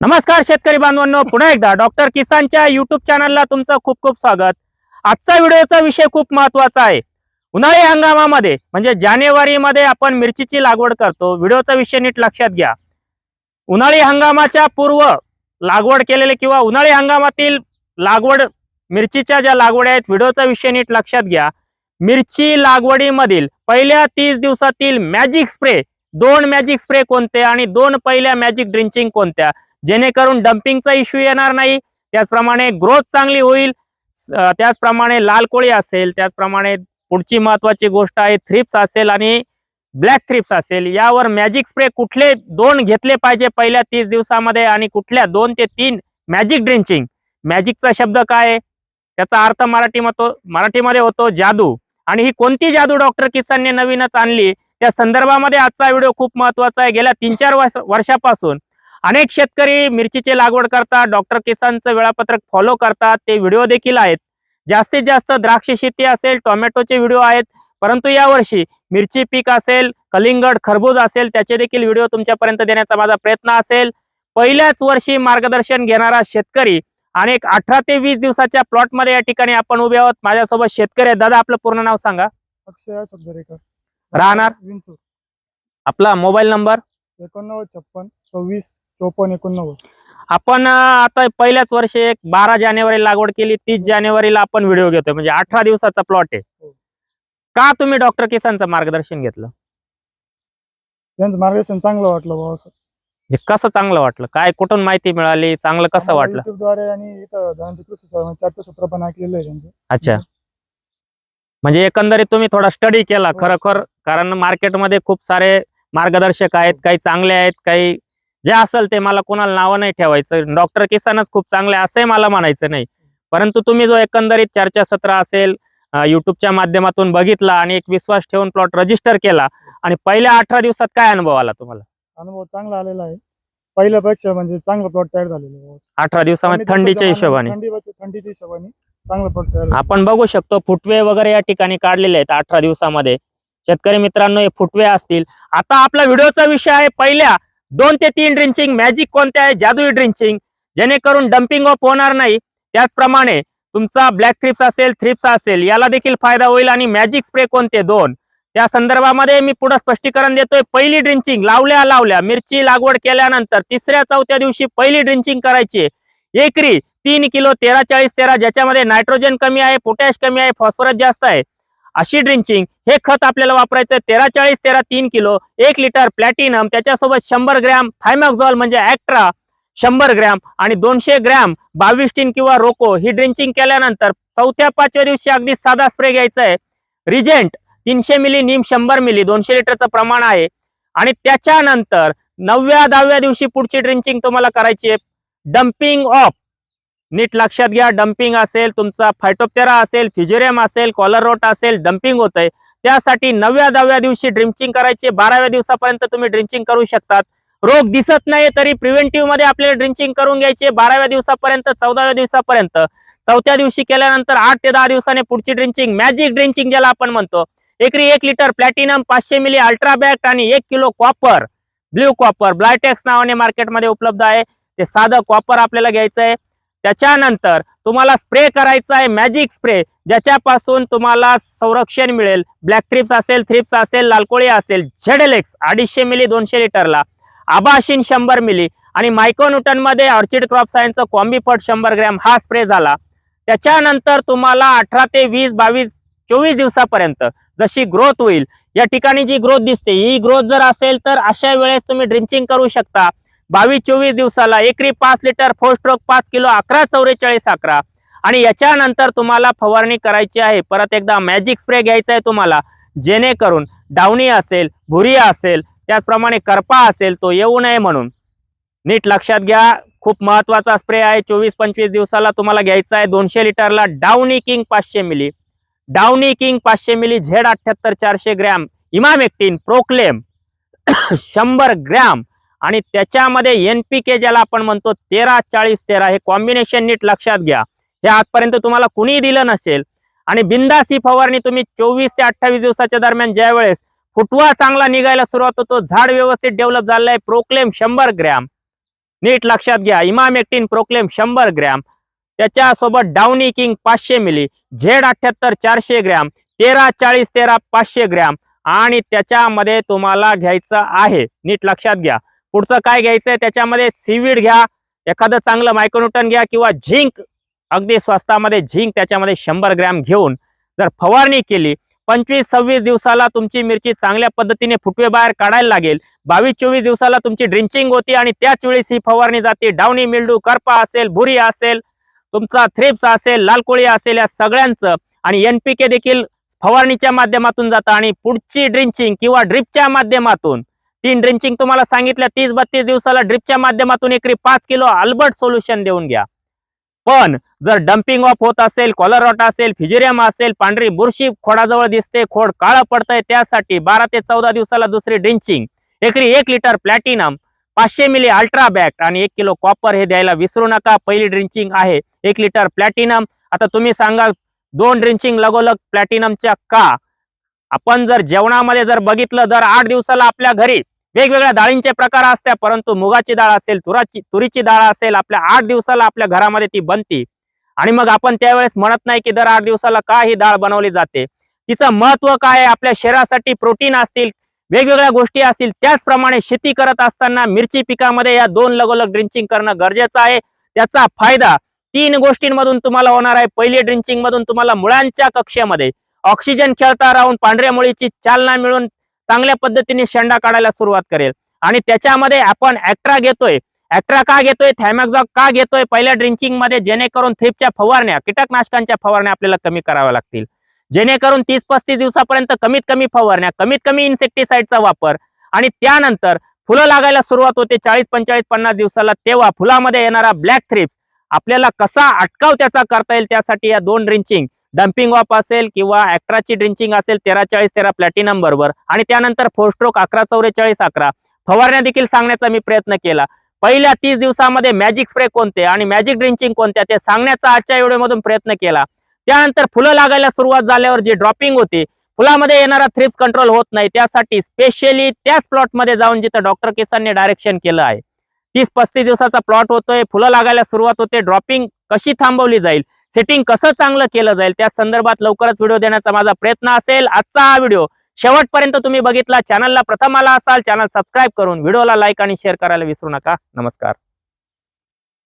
नमस्कार शेतकरी बांधवांनो पुन्हा एकदा डॉक्टर किसानच्या युट्यूब चॅनलला तुमचं खूप खूप स्वागत. आजचा व्हिडिओचा विषय खूप महत्त्वाचा आहे. उन्हाळी हंगामामध्ये म्हणजे जानेवारीमध्ये आपण मिरचीची लागवड करतो. व्हिडिओचा विषय नीट लक्षात घ्या. उन्हाळी हंगामाच्या पूर्व लागवड केलेले किंवा उन्हाळी हंगामातील लागवड मिरचीच्या ज्या लागवड आहेत व्हिडिओचा विषय नीट लक्षात घ्या. मिरची लागवडीमधील पहिल्या तीस दिवसातील मॅजिक स्प्रे दोन मॅजिक स्प्रे कोणते आणि दोन पहिल्या मॅजिक ड्रिंचिंग कोणत्या? जेणेकरून डम्पिंगचा इश्यू येणार नाही. त्याचप्रमाणे ग्रोथ चांगली होईल. त्याचप्रमाणे लाल कोळी असेल त्याचप्रमाणे पुढची महत्वाची गोष्ट आहे थ्रिप्स असेल आणि ब्लॅक थ्रिप्स असेल. यावर मॅजिक स्प्रे कुठले दोन घेतले पाहिजे पहिल्या तीस दिवसामध्ये आणि कुठल्या दोन ते तीन मॅजिक ड्रिंचिंग मॅजिकचा शब्द काय? त्याचा अर्थ मराठी मतो मराठीमध्ये होतो जादू. आणि ही कोणती जादू? डॉक्टर किसानने नवीनच आणली. त्या संदर्भामध्ये आजचा व्हिडिओ खूप महत्त्वाचा आहे. गेल्या तीन चार वर्ष- वर्षापासून अनेक शेतकरी मिरचीची लागवड करतात डॉक्टर किसानचं वेळापत्रक फॉलो करतात ते व्हिडिओ देखील आहेत. जास्तीत जास्त द्राक्ष शेती असेल टोमॅटोचे व्हिडिओ आहेत परंतु यावर्षी मिरची पीक असेल कलिंगड खरबूज असेल त्याचे देखील व्हिडिओ तुमच्यापर्यंत देण्याचा माझा प्रयत्न असेल. पहिल्याच वर्षी मार्गदर्शन घेणारा शेतकरी आणि एक अठरा ते वीस दिवसाच्या प्लॉटमध्ये या ठिकाणी आपण उभे आहोत. माझ्यासोबत शेतकरी आहेत. दादा आपलं पूर्ण नाव सांगा. अक्षय चौधरीकर राहणार? आपला मोबाईल नंबर एकोणनव्वद छप्पन सव्वीस चोपन्न एकोणनव्वद. आपण आता पहिल्याच वर्षी एक बारा जानेवारी लागवड केली तीस जानेवारीला आपण व्हिडिओ घेतोय म्हणजे अठरा दिवसाचा प्लॉट आहे. हो. का तुम्ही डॉक्टर किसानचं मार्गदर्शन घेतलं? त्यांचं मार्गदर्शन चांगलं वाटलं भाऊ हे कसं चांगलं वाटलं? काय कुठून माहिती मिळाली? चांगलं कसं वाटलं? युट्यूबद्वारे आणि चर्चासत्र पण ऐकलेलं आहे त्यांचं. अच्छा. म्हणजे एकंदरीत तुम्ही थोडा स्टडी केला हो. खरोखर कारण मार्केटमध्ये खूप सारे मार्गदर्शक आहेत. काही चांगले आहेत काही जे असेल ते मला कोणाला नावं नाही ठेवायचं. डॉक्टर किसानच खूप चांगले आहे असंही मला म्हणायचं नाही. परंतु तुम्ही जो एकंदरीत चर्चासत्र असेल युट्यूबच्या माध्यमातून बघितला आणि एक विश्वास ठेवून प्लॉट रजिस्टर केला आणि पहिल्या अठरा दिवसात काय अनुभव आला तुम्हाला? अनुभव चांगला आलेला आहे. पहिल्यापेक्षा म्हणजे चांगलं प्लॉट तयार झालेलं. अठरा दिवसामध्ये थंडीच्या हिशोबाने. थंडी थंडीच्या हिशोबाने चांगलं प्लॉट तयार. आपण बघू शकतो फुटवे वगैरे या ठिकाणी काढलेले आहेत अठरा दिवसामध्ये. शेतकरी मित्रांनो हे फुटवे असतील. आता आपला व्हिडिओचा विषय आहे पहिल्या. दोन ते तीन ड्रिंचिंग मॅजिक कोणते आहे? जादुई ड्रिंचिंग जेणेकरून डम्पिंग ऑफ होणार नाही. त्याचप्रमाणे तुमचा ब्लॅक थ्रिप्स असेल थ्रिप्स असेल याला देखील फायदा होईल. आणि मॅजिक स्प्रे कोणते? दोन. त्या संदर्भामध्ये मी पुढे स्पष्टीकरण देतोय. पहिली ड्रिंचिंग लावल्या लावल्या. मिरची लागवड केल्यानंतर तिसऱ्या चौथ्या दिवशी पहिली ड्रिंचिंग करायची एकरी तीन किलो तेरा चाळीस तेरा ज्याच्यामध्ये नायट्रोजन कमी आहे पोटॅश कमी आहे फॉस्फरस जास्त आहे. अशी ड्रिंचिंग हे खत आपल्याला वापरायचं आहे तेरा चाळीस तेरा तीन किलो एक लिटर प्लॅटिनम त्याच्यासोबत शंभर ग्रॅम थायमॅक्झॉल म्हणजे ऍक्ट्रा शंभर ग्रॅम आणि दोनशे ग्रॅम बाविस्टीन किंवा रोको ही ड्रिंचिंग केल्यानंतर चौथ्या पाचव्या दिवशी अगदी साधा स्प्रे घ्यायचा आहे रिजेंट तीनशे मिली निम शंभर मिली दोनशे लिटरचं प्रमाण आहे. आणि त्याच्यानंतर नवव्या दहाव्या दिवशी पुढची ड्रिंचिंग तुम्हाला करायची आहे डम्पिंग ऑफ नीट लक्षात घ्या. डम्पिंग असेल तुमचा फायटोप्टेरा असेल फिजोरियम असेल कॉलर रोट असेल डम्पिंग होत आहे त्यासाठी नवव्या दहाव्या दिवशी ड्रिंचिंग करायची. बाराव्या दिवसापर्यंत तुम्ही ड्रिंचिंग करू शकतात. रोग दिसत नाही तरी प्रिव्हेंटिव्हमध्ये आपल्याला ड्रिंचिंग करून घ्यायचे. बाराव्या दिवसापर्यंत चौदाव्या दिवसापर्यंत. चौथ्या दिवशी केल्यानंतर आठ ते दहा दिवसाने पुढची ड्रिंचिंग मॅजिक ड्रिंचिंग ज्याला आपण म्हणतो. एकरी एक लिटर प्लॅटिनम पाचशे मिली अल्ट्राबॅक्ट आणि एक kilo copper blue copper Blitox नावाने मार्केटमध्ये उपलब्ध आहे. ते साधं कॉपर आपल्याला घ्यायचं आहे त्याच्यानंतर तुम्हाला स्प्रे करायचा आहे मॅजिक स्प्रे ज्याच्यापासून तुम्हाला संरक्षण मिळेल. ब्लॅक थ्रिप्स असेल थ्रिप्स असेल लालकोळी असेल झेडलेक्स अडीचशे मिली दोनशे लिटरला. आबाशिन शंभर मिली आणि मायक्रोन्यूटनमध्ये ऑर्चिड क्रॉप सायन्सचं कॉम्बीफट शंभर ग्रॅम हा स्प्रे झाला. त्याच्यानंतर तुम्हाला अठरा ते वीस बावीस चोवीस दिवसापर्यंत जशी ग्रोथ होईल या ठिकाणी जी ग्रोथ दिसते ही ग्रोथ जर असेल तर अशा वेळेस तुम्ही ड्रिंचिंग करू शकता. बावीस चोवीस दिवसाला एकरी पाच लिटर फोर स्ट्रोक पाच किलो अकरा चौवेचाळीस अकरा. आणि याच्यानंतर तुम्हाला फवारणी करायची आहे. परत एकदा मॅजिक स्प्रे घ्यायचा आहे तुम्हाला. जेणेकरून डावणी असेल भुरिया असेल त्याचप्रमाणे करपा असेल तो येऊ नये म्हणून. नीट लक्षात घ्या. खूप महत्त्वाचा स्प्रे आहे. चोवीस पंचवीस दिवसाला तुम्हाला घ्यायचा आहे. दोनशे लिटरला डावनी किंग पाचशे मिली. डावनी किंग पाचशे मिली झेड अठ्ठ्याहत्तर चारशे ग्रॅम इमामेक्टिन प्रोक्लेम शंभर ग्रॅम आणि त्याच्यामध्ये एन पी के ज्याला आपण म्हणतो तेरा चाळीस तेरा हे कॉम्बिनेशन नीट लक्षात घ्या. हे आजपर्यंत तुम्हाला कुणीही दिलं नसेल आणि बिंदास ही फवारणी तुम्ही चोवीस ते अठ्ठावीस दिवसाच्या दरम्यान ज्या वेळेस फुटवा चांगला निघायला सुरुवात होतो झाड व्यवस्थित डेव्हलप झालेलं आहे प्रोक्लेम शंभर ग्रॅम. नीट लक्षात घ्या इमामेक्टिन प्रोक्लेम शंभर ग्रॅम. त्याच्यासोबत डाउनी किंग पाचशे मिली झेड अठ्याहत्तर चारशे ग्रॅम तेरा चाळीस तेरा पाचशे ग्रॅम. आणि त्याच्यामध्ये तुम्हाला घ्यायचं आहे नीट लक्षात घ्या. पुढचं काय घ्यायचंय? त्याच्यामध्ये सीवीड घ्या. एखादं चांगलं मायक्रोन्यूटन घ्या किंवा झिंक. अगदी स्वस्तामध्ये झिंक त्याच्यामध्ये शंभर ग्रॅम घेऊन जर फवारणी केली पंचवीस सव्वीस दिवसाला तुमची मिरची चांगल्या पद्धतीने फुटवे बाहेर काढायला लागेल. बावीस चोवीस दिवसाला तुमची ड्रिंचिंग होती आणि त्याच वेळेस ही फवारणी जाते. डावणी मिल्डू करपा असेल बुरी असेल तुमचा थ्रिप्स असेल लालकोळी असेल या सगळ्यांचं आणि एनपीके देखील फवारणीच्या माध्यमातून जातं आणि पुढची ड्रिंचिंग किंवा ड्रिपच्या माध्यमातून तीन ड्रिंचिंग तुम्हाला सांगितल्या तीस बत्तीस दिवसाला ड्रिपच्या माध्यमातून एकरी पाच किलो अल्बर्ट सोल्युशन देऊन घ्या. पण जर डम्पिंग ऑफ होत असेल कॉलरॉट असेल फिजिरियम असेल पांढरी बुरशी खोडाजवळ दिसते खोड काळं पडतंय त्यासाठी बारा ते चौदा दिवसाला दुसरी ड्रिंचिंग एकरी एक लिटर प्लॅटिनम पाचशे मिली अल्ट्रा बॅक्ट आणि एक किलो कॉपर हे द्यायला विसरू नका. पहिली ड्रिंचिंग आहे एक लिटर प्लॅटिनम आता तुम्ही सांगाल दोन ड्रिंचिंग लगोलग प्लॅटिनमच्या का? आपण जर जेवणामध्ये जर बघितलं दर आठ दिवसाला आपल्या घरी वेगवेगळ्या डाळींचे प्रकार असत्या परंतु मुगाची डाळ असेल तुराची तुरीची डाळ असेल आपल्या आठ दिवसाला आपल्या घरामध्ये ती बनती. आणि मग आपण त्यावेळेस म्हणत नाही की दर आठ दिवसाला का ही डाळ बनवली जाते. तिचं महत्त्व काय आहे? आपल्या शरीरासाठी प्रोटीन असतील वेगवेगळ्या गोष्टी असतील त्याचप्रमाणे शेती करत असताना मिरची पिकामध्ये या दोन लगोलग ड्रिंचिंग करणं गरजेचं आहे. त्याचा फायदा तीन गोष्टींमधून तुम्हाला होणार आहे. पहिली ड्रिंचिंग मधून तुम्हाला मुळांच्या कक्षेमध्ये ऑक्सिजन खेळता राहून पांढऱ्या मुळीची चालना मिळून चांगल्या पद्धतीने शेंडा काढायला सुरुवात करेल. आणि त्याच्यामध्ये आपण ऍक्ट्रा घेतोय. ऍक्ट्रा का घेतोय? थॅमॅक्झॉक का घेतोय? पहिल्या ड्रिंचिंगमध्ये जेणेकरून थ्रिपच्या फवारण्या कीटकनाशकांच्या फवारण्या आपल्याला कमी कराव्या लागतील. जेणेकरून तीस पस्तीस दिवसापर्यंत कमीत कमी फवारण्या कमीत कमी इन्सेक्टिसाइडचा वापर आणि त्यानंतर फुलं लागायला सुरुवात होते चाळीस पंचेचाळीस पन्नास दिवसाला. तेव्हा फुलामध्ये येणारा ब्लॅक थ्रिप्स आपल्याला कसा अटकाव त्याचा करता येईल त्यासाठी या दोन ड्रिंचिंग डम्पिंग ऑफ असेल किंवा ऍक्ट्राची ड्रिंचिंग असेल तेरा चाळीस तेरा प्लॅटिनम बरोबर. आणि त्यानंतर फोर स्ट्रोक अकरा चौवेचाळीस अकरा. फवारण्या देखील सांगण्याचा मी प्रयत्न केला. पहिल्या तीस दिवसामध्ये मॅजिक स्प्रे कोणते आणि मॅजिक ड्रिंचिंग कोणत्या ते सांगण्याचा आजच्या व्हिडिओमधून प्रयत्न केला. त्यानंतर फुलं लागायला सुरुवात झाल्यावर जी ड्रॉपिंग होती फुलामध्ये येणारा थ्रिप्स कंट्रोल होत नाही त्यासाठी स्पेशली त्याच प्लॉटमध्ये जाऊन जिथं डॉक्टर केसांनी डायरेक्शन केलं आहे. तीस पस्तीस दिवसाचा प्लॉट होतोय फुलं लागायला सुरुवात होते ड्रॉपिंग कशी थांबवली जाईल सेटिंग कसं चांगलं केलं जाईल त्या संदर्भात लवकरच व्हिडिओ देण्याचा माझा प्रयत्न असेल. आजचा हा व्हिडिओ शेवटपर्यंत तुम्ही बघितला. चॅनलला प्रथम आला असाल चॅनल सबस्क्राईब करून व्हिडिओला लाईक आणि शेअर करायला विसरू नका. नमस्कार.